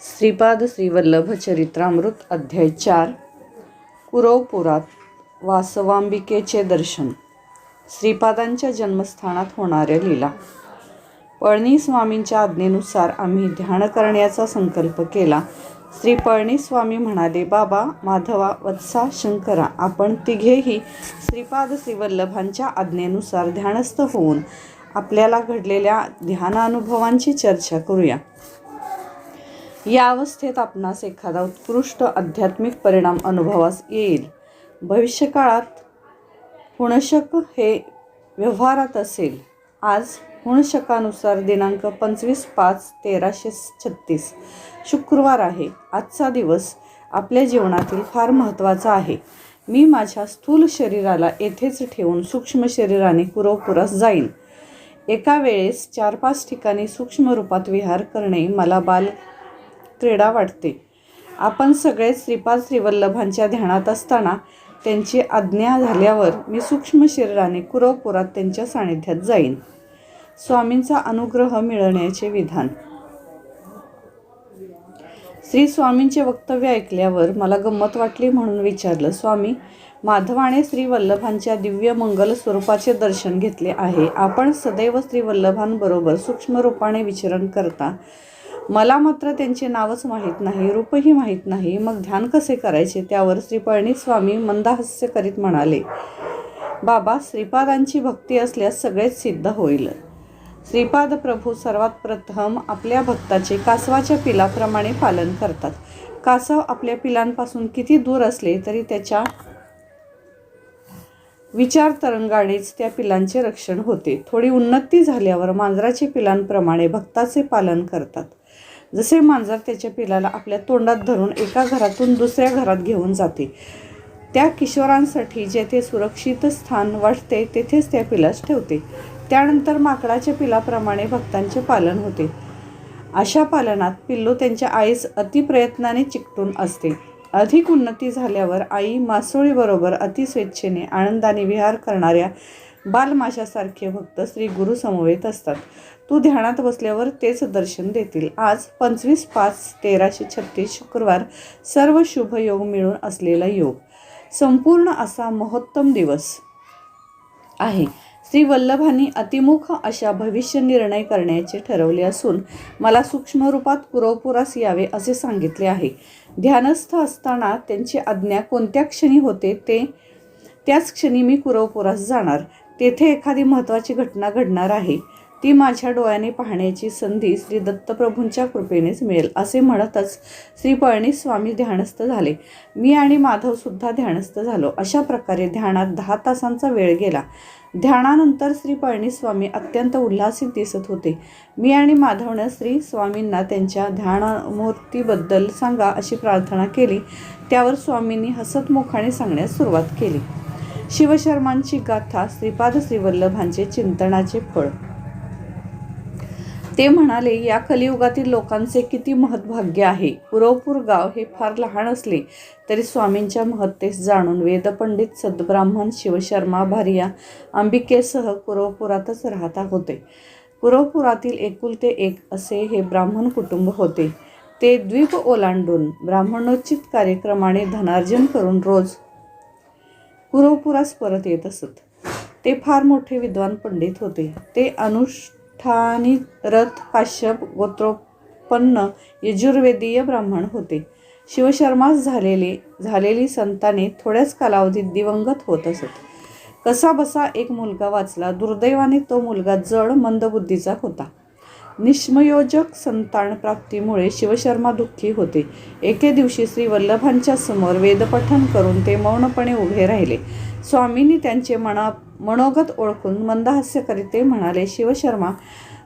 श्रीपाद श्रीवल्लभ चरित्रामृत अध्याय चार. कुरवपुरात वासवांबिकेचे दर्शन. श्रीपादांच्या जन्मस्थानात होणाऱ्या लीला. पळणी स्वामींच्या आज्ञेनुसार आम्ही ध्यान करण्याचा संकल्प केला. श्री पळणी स्वामी म्हणाले बाबा माधवा वत्सा शंकरा आपण तिघेही श्रीपाद श्रीवल्लभांच्या आज्ञेनुसार ध्यानस्थ होऊन आपल्याला घडलेल्या ध्यानानुभवांची चर्चा करूया. या अवस्थेत आपणास एखादा उत्कृष्ट आध्यात्मिक परिणाम अनुभवास येईल. भविष्यकाळात हुणशक हे व्यवहारात असेल. आज हुणशकानुसार दिनांक पंचवीस पाच तेराशे छत्तीस शुक्रवार आहे. आजचा दिवस आपल्या जीवनातील फार महत्त्वाचा आहे. मी माझ्या स्थूल शरीराला येथेच ठेवून सूक्ष्म शरीराने कुरवपुरास जाईन. एका वेळेस चार पाच ठिकाणी सूक्ष्म रूपात विहार करणे मला बाल क्रीडा वाटते आपण सगळे श्रीपाद श्रीवल्लभांच्या ध्यानात असताना त्यांची आज्ञा झाल्यावर मी सूक्ष्म शरीराने कुरवपुरात त्यांच्या सानिध्यात जाईन. स्वामींचा अनुग्रह मिळवण्याचे विधान. श्री स्वामींचे वक्तव्य ऐकल्यावर मला गंमत वाटली म्हणून विचारलं स्वामी माधवाने श्री वल्लभांच्या दिव्य मंगल स्वरूपाचे दर्शन घेतले आहे. आपण सदैव श्री वल्लभांबरोबर सूक्ष्म रूपाने विचरण करता. मला मात्र त्यांचे नावच माहीत नाही रूपही माहीत नाही. मग ध्यान कसे करायचे? त्यावर श्रीपळणी स्वामी मंदहास्य करीत म्हणाले बाबा श्रीपादांची भक्ती असल्यास सगळेच सिद्ध होईल. श्रीपाद प्रभू सर्वात प्रथम आपल्या भक्ताचे कासवाच्या पिलाप्रमाणे पालन करतात. कासव आपल्या पिलांपासून किती दूर असले तरी त्याच्या विचार तरंगानेच त्या पिलांचे रक्षण होते. थोडी उन्नती झाल्यावर मांजराचे पिलांप्रमाणे भक्ताचे पालन करतात. जसे मांजर त्याच्या पिलाला आपल्या तोंडात धरून एका घरातून दुसऱ्या घरात घेऊन जाते. त्या किशोरांसाठी जेथे सुरक्षित स्थान वाटते तेथेच त्या पिलास ठेवते. त्यानंतर माकडाच्या पिलाप्रमाणे भक्तांचे पालन होते. अशा पालनात पिल्लू त्यांच्या आईस अतिप्रयत्नाने चिकटून असते. अधिक उन्नती झाल्यावर आई मासोळीबरोबर अतिस्वेच्छेने आनंदाने विहार करणाऱ्या बालमाशासारखे भक्त श्री गुरु समवेत असतात. तू ध्यानात बसल्यावर तेच दर्शन देतील. आज पंचवीस पाच तेराशे छत्तीस शुक्रवार सर्व शुभ योग मिळून असलेला योग. संपूर्ण असा महोत्तम दिवस आहे. श्री वल्लभांनी अतिमुख अशा भविष्य निर्णय करण्याचे ठरवले असून मला सूक्ष्म रूपात कुरवपुरास यावे असे सांगितले आहे. ध्यानस्थ असताना त्यांची आज्ञा कोणत्या क्षणी होते ते त्याच क्षणी मी कुरवपुरास जाणार. तेथे एखादी महत्त्वाची घटना घडणार आहे. ती माझ्या डोळ्याने पाहण्याची संधी श्री दत्तप्रभूंच्या कृपेनेच मिळेल असे म्हणतच श्री पळणी स्वामी ध्यानस्थ झाले. मी आणि माधवसुद्धा ध्यानस्थ झालो. अशा प्रकारे ध्यानात दहा तासांचा वेळ गेला. ध्यानानंतर श्री पळणीस्वामी अत्यंत उल्हासित दिसत होते. मी आणि माधवनं श्री स्वामींना त्यांच्या ध्यानमूर्तीबद्दल सांगा अशी प्रार्थना केली. त्यावर स्वामींनी हसतमुखाने सांगण्यास सुरुवात केली. शिवशर्मांची गाथा श्रीपाद श्रीवल्लभांचे चिंतनाचे फळ. ते म्हणाले या कलियुगातील लोकांचे किती महत्भाग्य आहे. पुरवपूर गाव हे फार लहान असले तरी स्वामींच्या महत्तेस जाणून वेदपंडित सद्ब्राह्मण शिवशर्मा भारिया अंबिकेसह कुरवपुरातच राहता होते. कुरवपुरातील एकुलते एक असे हे ब्राह्मण कुटुंब होते. ते द्वीप ओलांडून ब्राह्मणोचित कार्यक्रमाने धनार्जन करून रोज कुरवपुरास परत येत असत. ते फार मोठे विद्वान पंडित होते. ते अनुष ठाणी रथ काश्यप गोत्रोत्पन्न यजुर्वेदीय ब्राह्मण होते. शिवशर्मास झालेले झालेली संताने थोड्याच कालावधीत दिवंगत होत असत. कसा बसा एक मुलगा वाचला दुर्दैवाने तो मुलगा जड मंदबुद्धीचा होता. निष्मयोजक संतान प्राप्तीमुळे शिवशर्मा दुःखी होते. एके दिवशी श्री वल्लभांच्या समोर वेदपठन करून ते मौनपणे उभे राहिले. स्वामींनी त्यांचे मना मनोगत ओळखून मंदहास्य करीत ते म्हणाले शिवशर्मा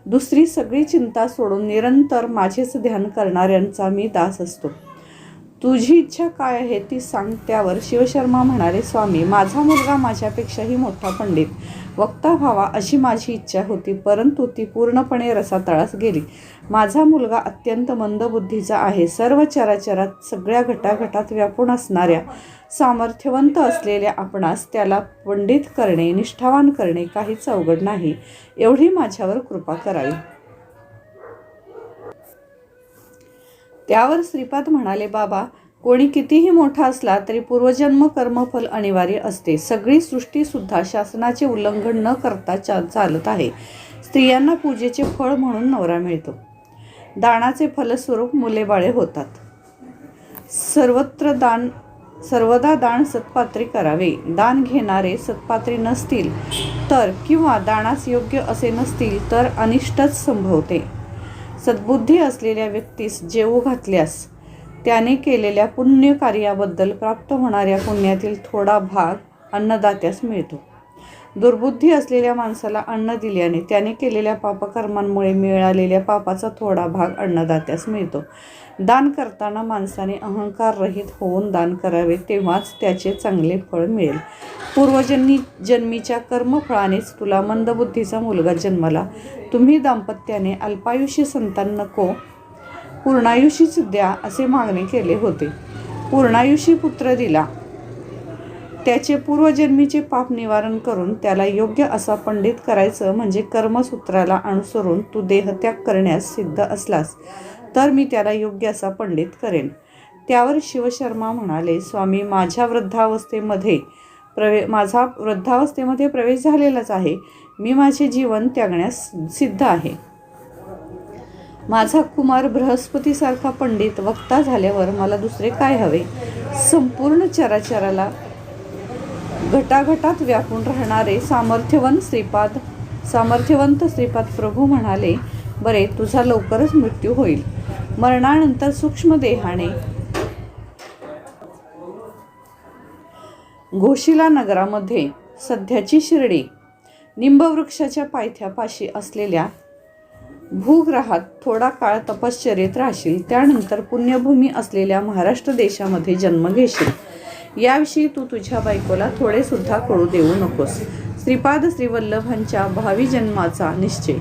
दुसरी सगळी चिंता सोडून निरंतर माझेच ध्यान करणाऱ्यांचा मी दास असतो. तुझी इच्छा काय आहे ती सांग त्यावर शिवशर्मा म्हणाले स्वामी माझा मुलगा माझ्यापेक्षाही मोठा पंडित. वक्ता व्हावा अशी माझी इच्छा होती परंतु ती पूर्णपणे रसातळास गेली. माझा मुलगा अत्यंत मंदबुद्धीचा आहे. सर्व चराचरात सगळ्या घटाघटात व्यापून असणाऱ्या सामर्थ्यवंत असलेल्या आपणास त्याला पंडित करणे निष्ठावान करणे काहीच अवघड नाही. एवढी माझ्यावर कृपा करावी. त्यावर श्रीपाद म्हणाले बाबा कोणी कितीही मोठा असला तरी पूर्वजन्म कर्मफल अनिवार्य असते. सगळी सृष्टीसुद्धा शासनाचे उल्लंघन न करता चा चालत आहे. स्त्रियांना पूजेचे फळ म्हणून नवरा मिळतो. दानाचे फलस्वरूप मुलेबाळे होतात. सर्वत्र दान सर्वदा दान सत्पात्री करावे. दान घेणारे सत्पात्री नसतील तर किंवा दानास योग्य असे नसतील तर अनिष्टच संभवते. सद्बुद्धी असलेल्या व्यक्तीस जेवू घातल्यास त्याने केलेल्या पुण्य कार्याबद्दल प्राप्त होणाऱ्या पुण्यातील थोडा भाग अन्नदात्यास मिळतो. दुर्बुद्धी असलेल्या माणसाला अन्न दिल्याने त्याने केलेल्या पापकर्मांमुळे मिळालेल्या पापाचा थोडा भाग अन्नदात्यास मिळतो. दान करताना माणसाने अहंकार रहित होऊन दान करावे तेव्हाच त्याचे चांगले फळ मिळेल. पूर्वजन्मी जन्मीच्या कर्मफळानेच तुला मंदबुद्धीचा मुलगा जन्मला. तुम्ही दाम्पत्याने अल्पायुष्य संतान नको पूर्णायुषीच द्या असे मागणे केले होते. पूर्णायुषी पुत्र दिला. त्याचे पूर्वजन्मीचे पाप निवारण करून त्याला योग्य असा पंडित करायचं म्हणजे कर्मसूत्राला अनुसरून तू देहत्याग करण्यास सिद्ध असलास तर मी त्याला योग्य असा पंडित करेन. त्यावर शिवशर्मा म्हणाले स्वामी माझ्या वृद्धावस्थेमध्ये प्रवे माझा वृद्धावस्थेमध्ये प्रवेश झालेलाच आहे. मी माझे जीवन त्यागण्यास सिद्ध आहे. माझा कुमार बृहस्पतीसारखा पंडित वक्ता झाल्यावर मला दुसरे काय हवे? संपूर्ण चराचराला घटाघटात व्यापून राहणारे सामर्थ्यवंत श्रीपाद सामर्थ्यवंत श्रीपाद प्रभू म्हणाले बरे तुझा लवकरच मृत्यू होईल. मरणानंतर सूक्ष्म देहाने घोशिला नगरामध्ये सध्याची शिर्डी निंबवृक्षाच्या पायथ्यापाशी असलेल्या भूग्रहात थोडा काळ तपश्चर्येत राहशील त्यानंतर पुण्यभूमी असलेल्या महाराष्ट्र देशामध्ये जन्म घेशील. याविषयी तू तुझ्या बायकोला थोडेसुद्धा कळू देऊ नकोस. श्रीपाद श्रीवल्लभांच्या भावी जन्माचा निश्चय.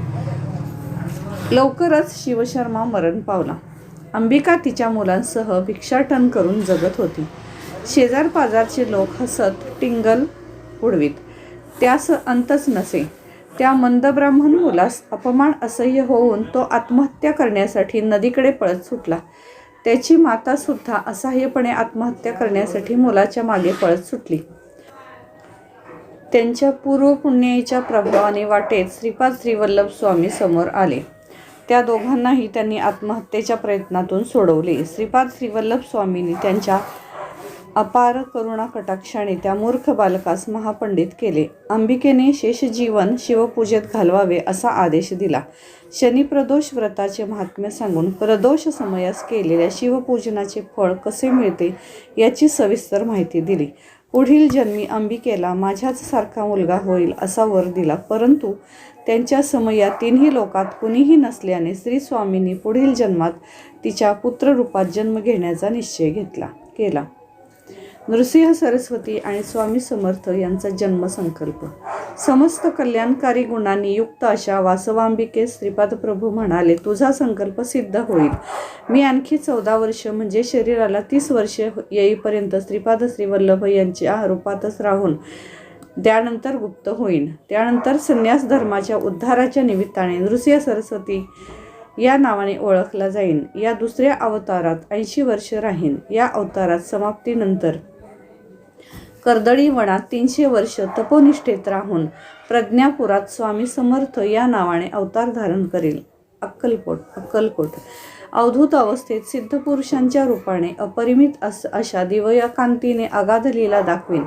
लवकरच शिवशर्मा मरण पावला. अंबिका तिच्या मुलांसह भिक्षाटन करून जगत होती. शेजार पाजारचे लोक हसत टिंगल उडवीत. त्यास अंतच नसे. त्या मंदब्राह्मण मुलास अपमान असह्य होऊन तो आत्महत्या करण्यासाठी नदीकडे पळत सुटला. त्याची मातासुद्धा असहाय्यपणे आत्महत्या करण्यासाठी मुलाच्या मागे पळत सुटली. त्यांच्या पूर्वपुण्याच्या प्रभावाने वाटेत श्रीपाद श्रीवल्लभ स्वामी समोर आले. त्या दोघांनाही त्यांनी आत्महत्येच्या प्रयत्नातून सोडवले. श्रीपाद श्रीवल्लभ स्वामींनी त्यांच्या अपार करुणा कटाक्षाने त्या मूर्ख बालकास महापंडित केले. अंबिकेने शेषजीवन शिवपूजेत घालवावे असा आदेश दिला. शनिप्रदोष व्रताचे महात्म्य सांगून प्रदोष समयास केलेल्या शिवपूजनाचे फळ कसे मिळते याची सविस्तर माहिती दिली. पुढील जन्मी अंबिकेला माझ्याच सारखा मुलगा होईल असा वर दिला. परंतु त्यांच्या समया तिन्ही लोकात कुणीही नसल्याने श्री स्वामींनी पुढील जन्मात तिच्या पुत्ररूपात जन्म घेण्याचा निश्चय घेतला केला. नृसिंह सरस्वती आणि स्वामी समर्थ यांचा जन्मसंकल्प. समस्त कल्याणकारी गुणांनी युक्त अशा वासवांबिके श्रीपाद प्रभू म्हणाले तुझा संकल्प सिद्ध होईल. मी आणखी चौदा वर्ष म्हणजे शरीराला तीस वर्षे येईपर्यंत श्रीपाद श्रीवल्लभ यांच्या रूपातच राहून त्यानंतर गुप्त होईन. त्यानंतर संन्यास धर्माच्या उद्धाराच्या निमित्ताने नृसिंह सरस्वती या नावाने ओळखला जाईन. या दुसऱ्या अवतारात ऐंशी वर्ष राहीन. या अवतारात समाप्तीनंतर कर्दळी वनात तीनशे वर्ष तपोनिष्ठेत राहून प्रज्ञापुरात स्वामी समर्थ या नावाने अवतार धारण करील. अक्कलकोट अक्कलकोट. अवधूत अवस्थेत सिद्धपुरुषांच्या रूपाने अपरिमित अस अशा दिवयकांतीने अगाध लीला दाखवीन.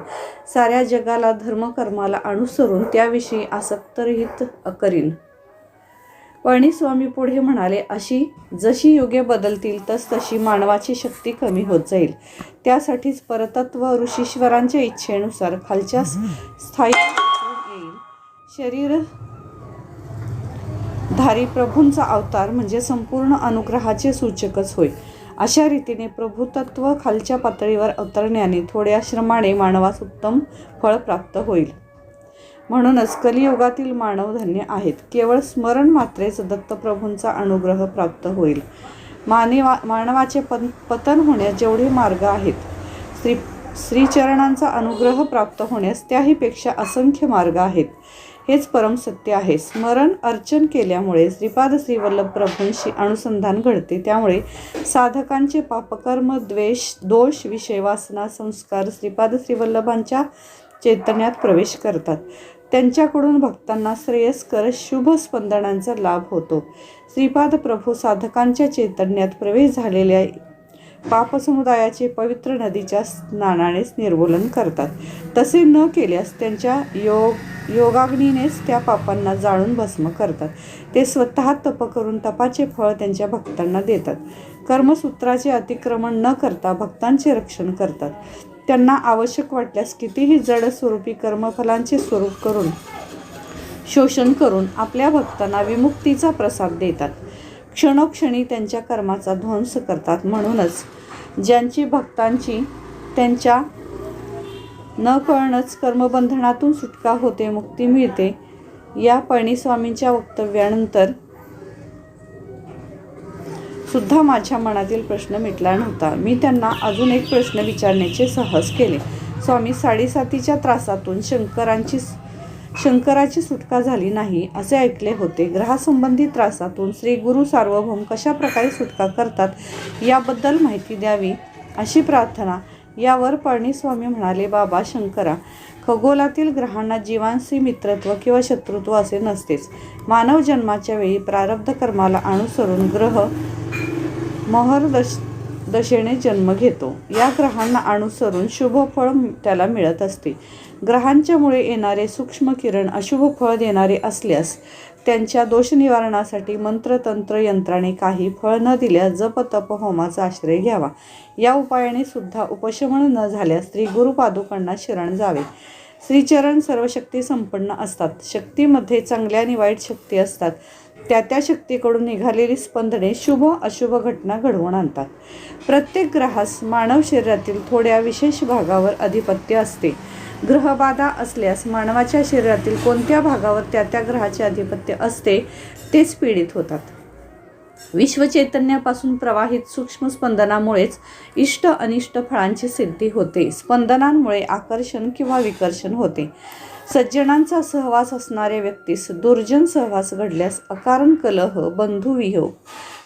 साऱ्या जगाला धर्मकर्माला अनुसरून त्याविषयी आसक्तरहित करीन. पळणीस्वामी पुढे म्हणाले अशी जशी युगे बदलतील तस तशी मानवाची शक्ती कमी होत जाईल. त्यासाठीच परतत्व ऋषीश्वरांच्या इच्छेनुसार खालच्या स्थायी येईल. शरीर धारी प्रभूंचा अवतार म्हणजे संपूर्ण अनुग्रहाचे सूचकच होय. अशा रीतीने प्रभुतत्व खालच्या पातळीवर अवतरण्याने थोड्या श्रमाने मानवास उत्तम फळ प्राप्त होईल. म्हणूनच कलियुगातील मानव धन्य आहेत. केवळ स्मरण मात्रेच दत्तप्रभूंचा अनुग्रह प्राप्त होईल. मानवा मानवाचे पन पतन होण्यास जेवढे मार्ग आहेत श्री श्रीचरणांचा अनुग्रह प्राप्त होण्यास त्याहीपेक्षा असंख्य मार्ग आहेत. हेच परम सत्य आहे. स्मरण अर्चन केल्यामुळे श्रीपाद श्रीवल्लभ प्रभूंशी अनुसंधान घडते. त्यामुळे साधकांचे पापकर्म द्वेष दोष विषय वासना संस्कार श्रीपाद श्रीवल्लभांच्या चैतन्यात प्रवेश करतात. त्यांच्याकडून भक्तांना श्रेयस्कर शुभ स्पंदनांचा लाभ होतो. श्रीपाद प्रभू साधकांच्या चैतन्यात प्रवेश झालेल्या पापसमुदायाचे पवित्र नदीच्या स्नानानेच निर्मूलन करतात. तसे न केल्यास त्यांच्या योग योगाग्नीनेच त्या पापांना जाळून भस्म करतात. ते स्वतः तप करून तपाचे फळ त्यांच्या भक्तांना देतात. कर्मसूत्राचे अतिक्रमण न करता भक्तांचे रक्षण करतात. त्यांना आवश्यक वाटल्यास कितीही जड स्वरूपी कर्मफलांचे स्वरूप करून शोषण करून आपल्या भक्तांना विमुक्तीचा प्रसाद देतात. क्षणोक्षणी त्यांच्या कर्माचा ध्वंस करतात म्हणूनच ज्यांची भक्तांची त्यांच्या न कळणंच कर्मबंधनातून सुटका होते मुक्ती मिळते या पळणीस्वामींच्या वक्तव्यानंतर सुद्धा माझ्या मनातील प्रश्न मिटला नव्हता. मी त्यांना अजून एक प्रश्न विचारण्याचे साहस केले. स्वामी साडेसातीच्या त्रासातून शंकरांची शंकराची सुटका झाली नाही असे ऐकले होते. ग्रहासंबंधी त्रासातून श्री गुरु सार्वभौम कशा प्रकारे सुटका करतात याबद्दल माहिती द्यावी? अशी प्रार्थना. यावर पळणीस्वामी म्हणाले बाबा शंकरा खगोलातील ग्रहांना जीवांशी मित्रत्व किंवा शत्रुत्व असे नसतेच. मानव जन्माच्या वेळी प्रारब्ध कर्माला अनुसरून ग्रह महर दश दशेने जन्म घेतो. या ग्रहांना अनुसरून शुभ फळ त्याला मिळत असते. ग्रहांच्यामुळे येणारे सूक्ष्म किरण अशुभ फळ देणारे असल्यास त्यांच्या दोष निवारणासाठी मंत्रतंत्र यंत्राने काही फळ न दिल्यास जप तप होमाचा आश्रय घ्यावा. या उपायाने सुद्धा उपशमन न झाल्यास श्री गुरुपादुकांना शरण जावे. श्रीचरण सर्व शक्ती संपन्न असतात. शक्तीमध्ये चांगल्या आणि वाईट शक्ती असतात. त्या त्या शक्तीकडून निघालेली स्पंदने शुभ अशुभ घटना घडवून आणतात. प्रत्येक ग्रहास मानव शरीरातील थोड्या विशेष भागावर अधिपत्य असते. ग्रहबाधा असल्यास मानवाच्या शरीरातील कोणत्या भागावर त्या त्या ग्रहाचे अधिपत्य असते तेच पीडित होतात. विश्वचैतन्यापासून प्रवाहित सूक्ष्म स्पंदनामुळेच इष्ट अनिष्ट फळांची सिद्धी होते. स्पंदनांमुळे आकर्षण किंवा विकर्षण होते. सज्जनांचा सहवास असणाऱ्या व्यक्तीस दुर्जन सहवास घडल्यास अकारण कलह बंधुवियोग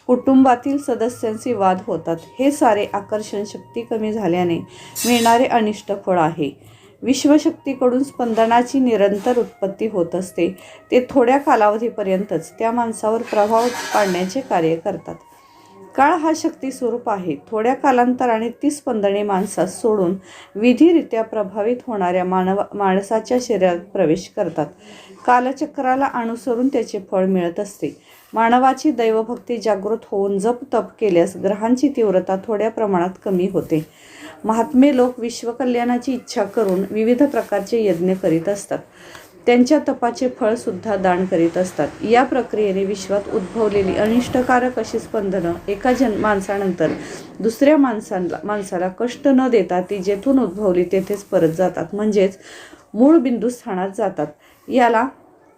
कुटुंबातील सदस्यांचे वाद होतात. हे सारे आकर्षण शक्ती कमी झाल्याने मिळणारे अनिष्ट फळ आहे. विश्वशक्तीकडून स्पंदनाची निरंतर उत्पत्ती होत असते. ते थोड्या कालावधीपर्यंतच त्या माणसावर प्रभाव पाडण्याचे कार्य करतात. काळ हा शक्ती स्वरूप आहे. थोड्या कालांतराने ती स्पंदने माणसास सोडून विधिरित्या प्रभावित होणाऱ्या मानव माणसाच्या शरीरात प्रवेश करतात. कालचक्राला अनुसरून त्याचे फळ मिळत असते. मानवाची दैवभक्ती जागृत होऊन जप तप केल्यास ग्रहांची तीव्रता थोड्या प्रमाणात कमी होते. महात्मे लोक विश्वकल्याणाची इच्छा करून विविध प्रकारचे यज्ञ करीत असतात. त्यांच्या तपाचे फळ सुद्धा दान करीत असतात. या प्रक्रियेने विश्वात उद्भवलेली अनिष्टकारक अशी स्पंदनं एका जन माणसानंतर दुसऱ्या माणसांना माणसाला कष्ट न देता ती जेथून उद्भवली तेथेच परत जातात. म्हणजेच मूळ बिंदुस्थानात जातात. याला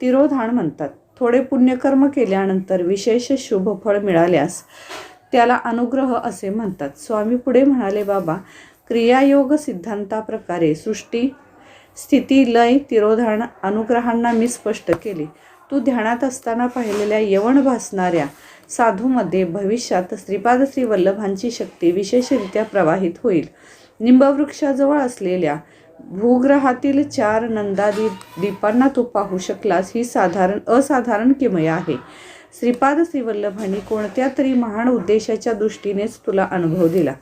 तिरोधान म्हणतात. थोडे पुण्यकर्म केल्यानंतर विशेष शुभ फळ मिळाल्यास त्याला अनुग्रह असे म्हणतात. स्वामी पुढे म्हणाले बाबा क्रियायोग सिद्धांताप्रकारे सृष्टी स्थिती लय तिरोधान अनुग्रहांना मी स्पष्ट केले. तू ध्यानात असताना पाहिलेल्या यवण भासणाऱ्या साधूमध्ये भविष्यात श्रीपाद श्री वल्लभांची शक्ती विशेषरित्या प्रवाहित होईल. निंबवृक्षाजवळ असलेल्या भूग्रहातील चार नंदादी दीपांना तू पाहू शकलास ही साधारण असाधारण किमया आहे. श्रीपाद श्रीवल्लभांनी कोणत्या तरी महान उद्देशाच्या दृष्टीनेच तुला अनुभव दिला.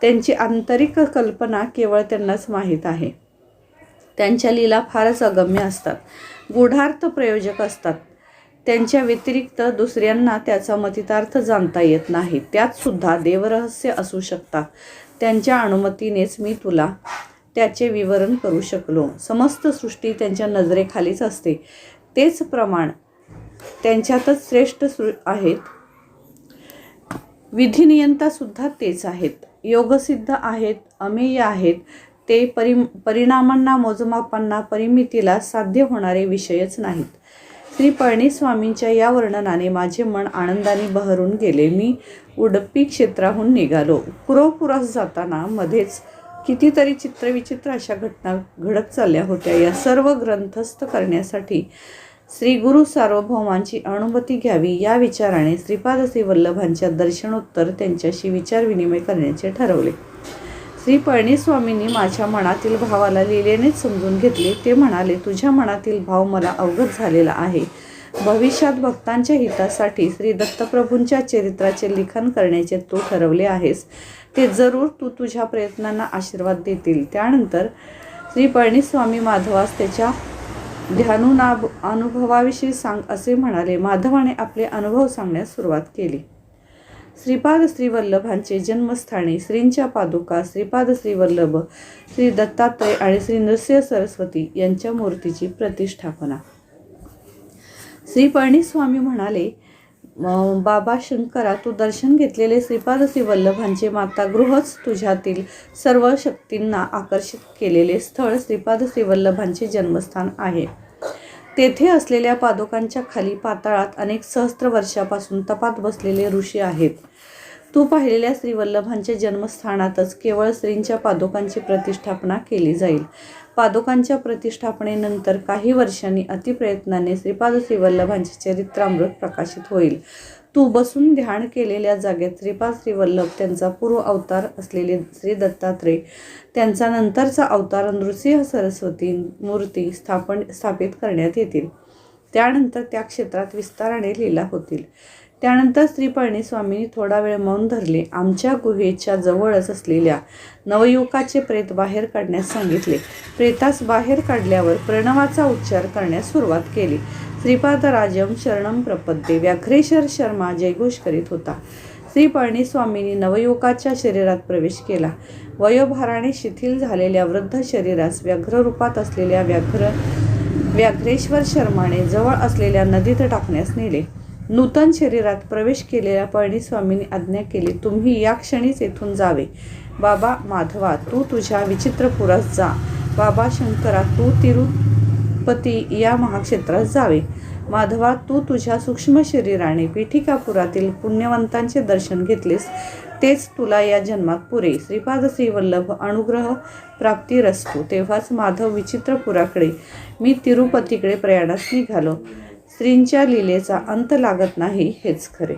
त्यांची आंतरिक कल्पना केवळ त्यांनाच माहीत आहे. त्यांच्या लीला फारच अगम्य असतात. गूढार्थ प्रयोजक असतात. त्यांच्या व्यतिरिक्त दुसऱ्यांना त्याचा मतितार्थ जाणता येत नाही. त्यात सुद्धा देवरहस्य असू शकतात. त्यांच्या अनुमतीनेच मी तुला त्याचे विवरण करू शकलो. समस्त सृष्टी त्यांच्या नजरेखालीच असते. तेच प्रमाण त्यांच्यातच श्रेष्ठ सृ आहेत. विधिनियंता सुद्धा तेच आहेत. योगसिद्ध आहेत. अमेय आहेत. ते परि परिणामांना मोजमापांना परिमितीला साध्य होणारे विषयच नाहीत. श्री पळणीस्वामींच्या या वर्णनाने माझे मन आनंदाने बहरून गेले. मी उडपी क्षेत्राहून निघालो. पुरोपुरास जाताना मध्येच कितीतरी चित्रविचित्र अशा घटना घडत चालल्या होत्या. या सर्व ग्रंथस्थ करण्यासाठी श्री गुरु सार्वभौमांची अनुमती घ्यावी या विचाराने श्रीपाद श्री वल्लभांच्या दर्शनोत्तर त्यांच्याशी विचारविनिमय करण्याचे ठरवले. श्री पळणीस्वामींनी माझ्या मनातील भावाला लिहिलेनेच समजून घेतले. ते म्हणाले तुझ्या मनातील भाव मला अवगत झालेला आहे. भविष्यात भक्तांच्या हितासाठी श्री दत्तप्रभूंच्या चरित्राचे लिखाण करण्याचे तू ठरवले आहेस. ते जरूर तू तुझ्या प्रयत्नांना आशीर्वाद देतील त्यानंतर श्री पळणीस्वामी माधवास त्याच्या ध्यानुना अनुभवाविषयी सांग असे म्हणाले. माधवाने आपले अनुभव सांगण्यास सुरुवात केली. श्रीपाद श्रीवल्लभांचे जन्मस्थाने श्रींच्या पादुका श्रीपाद श्रीवल्लभ श्री दत्तात्रय आणि श्री नृसिंह सरस्वती यांच्या मूर्तीची प्रतिष्ठापना. श्री पळणीस्वामी म्हणाले बाबा शंकरा तू दर्शन घेतलेले श्रीपाद श्रीवल्लभांचे माता गृहच तुझ्यातील सर्व शक्तींना आकर्षित केलेले स्थळ श्रीपाद श्रीवल्लभांचे जन्मस्थान आहे. तेथे असलेल्या पादुकांच्या खाली पाताळात अनेक सहस्त्र वर्षापासून तपात बसलेले ऋषी आहेत. तू पाहिलेल्या श्रीवल्लभांच्या जन्मस्थानातच केवळ स्त्रींच्या पादुकांची प्रतिष्ठापना केली जाईल. पादुकांच्या प्रतिष्ठापनेनंतर काही वर्षांनी अतिप्रयत्नाने श्रीपाद श्रीवल्लभांचे चरित्रामृत प्रकाशित होईल. तू बसून ध्यान केलेल्या जागेत श्रीपाद श्री वल्लभ त्यांचा पूर्व अवतार असलेले श्री दत्तात्रय त्यांचा नंतरचा अवतार नृसिंह सरस्वती मूर्ती स्थापन स्थापित करण्यात येतील. त्यानंतर त्या क्षेत्रात विस्ताराने लीला होतील. त्यानंतर श्री स्वामींनी थोडा वेळ मौन धरले. आमच्या गुहेच्या जवळच असलेल्या नवयुवकाचे प्रेत बाहेर काढण्यास सांगितले. प्रेतास बाहेर काढल्यावर प्रणवाचा उच्चार करण्यास सुरुवात केली. श्रीपादराजम शरणम प्रपद्ये. व्याघ्रेश्वर शर्मा जयघोष करीत होता. श्री पळणीस्वामींनी नवयुवकाच्या शरीरात प्रवेश केला. वयोभाराने शिथिल झालेल्या वृद्ध शरीरास व्याघ्ररूपात असलेल्या व्याघ्र व्याघ्रेश्वर शर्माने जवळ असलेल्या नदीत टाकण्यास नेले. नूतन शरीरात प्रवेश केलेल्या पळणीस्वामींनी आज्ञा केली तुम्ही या क्षणीच येथून जावे. बाबा माधवा तू तुझ्या विचित्रपुरात जा. बाबा शंकरा तू तिरुपती या महाक्षेत्रात जावे. माधवा तू तुझ्या सूक्ष्म शरीराने पीठिकापुरातील पुण्यवंतांचे दर्शन घेतलेस. तेच तुला या जन्मात पुरे. श्रीपाद श्रीवल्लभ अनुग्रह प्राप्ती रसतो. तेव्हाच माधव विचित्रपुराकडे मी तिरुपतीकडे प्रयाणास निघालो. स्त्रींच्या लीलेचा अंत लागत नाही हेच खरे.